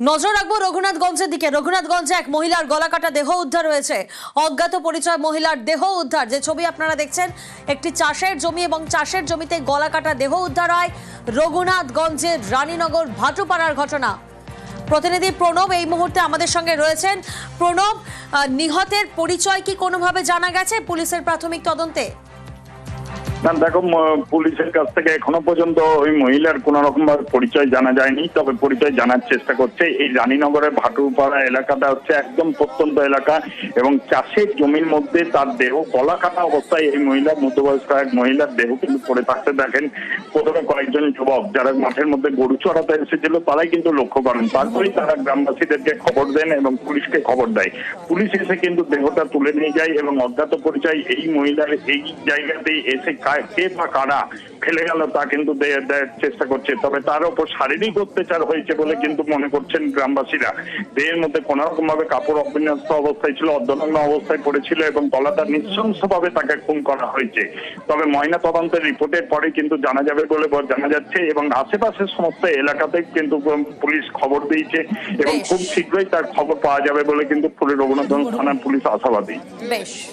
নজর রাখব রঘুনাথগঞ্জের দিকে। রঘুনাথগঞ্জে এক মহিলার গলা কাটা দেহ উদ্ধার হয়েছে। অজ্ঞাত পরিচয় মহিলার দেহ উদ্ধার। যে ছবি আপনারা দেখছেন, একটি চাষের জমি এবং চাষের জমিতে গলা কাটা দেহ উদ্ধার হয় রঘুনাথগঞ্জের রানীনগর ভাটুপাড়ার ঘটনা। প্রতিনিধি প্রণব এই মুহূর্তে আমাদের সঙ্গে রয়েছেন। প্রণব নিহতের পরিচয় কি কোনোভাবে জানা গেছে পুলিশের প্রাথমিক তদন্তে? দেখো পুলিশের কাছ থেকে এখনও পর্যন্ত ওই মহিলার কোন রকম ভাবে পরিচয় জানা যায়নি, তবে পরিচয় জানার চেষ্টা করছে। এই রানীনগরের ভাটুপাড়া এলাকাটা হচ্ছে একদম প্রত্যন্ত এলাকা এবং চাষের জমির মধ্যে তার দেহ গলা কাটা অবস্থায় এই মহিলা, মধ্যবয়স্ক এক মহিলার দেহ কিন্তু পড়ে থাকতে দেখেন। প্রথমে কয়েকজন যুবক যারা মাঠের মধ্যে গরু চড়াতে এসেছিল, তারাই কিন্তু লক্ষ্য করেন। তারপরেই তারা গ্রামবাসীদেরকে খবর দেন এবং পুলিশকে খবর দেয়। পুলিশ এসে কিন্তু দেহটা তুলে নিয়ে যায় এবং অজ্ঞাত পরিচয় এই মহিলার এই জায়গাতেই এসে কা- কে বা কারা? ফেলে গেল তা কিন্তু চেষ্টা করছে। তবে তার উপর শারীরিক অত্যাচার হয়েছে বলে কিন্তু মনে করছেন গ্রামবাসীরা। দেহের মধ্যে কোন রকম ভাবে কাপড় অবিন্যস্ত অবস্থায় ছিল অর্ধনগ্ন অবস্থায় পড়েছিল এবং গলাটা নৃশংসভাবে তাকে খুন করা হয়েছে। তবে ময়না তদন্তের রিপোর্টের পরে কিন্তু জানা যাবে বলে জানা যাচ্ছে এবং আশেপাশের সমস্ত এলাকাতে কিন্তু পুলিশ খবর দিয়েছে এবং খুব শীঘ্রই তার খবর পাওয়া যাবে বলে কিন্তু পুরো রঘুনাথগঞ্জ থানার পুলিশ আশাবাদী। বেশ।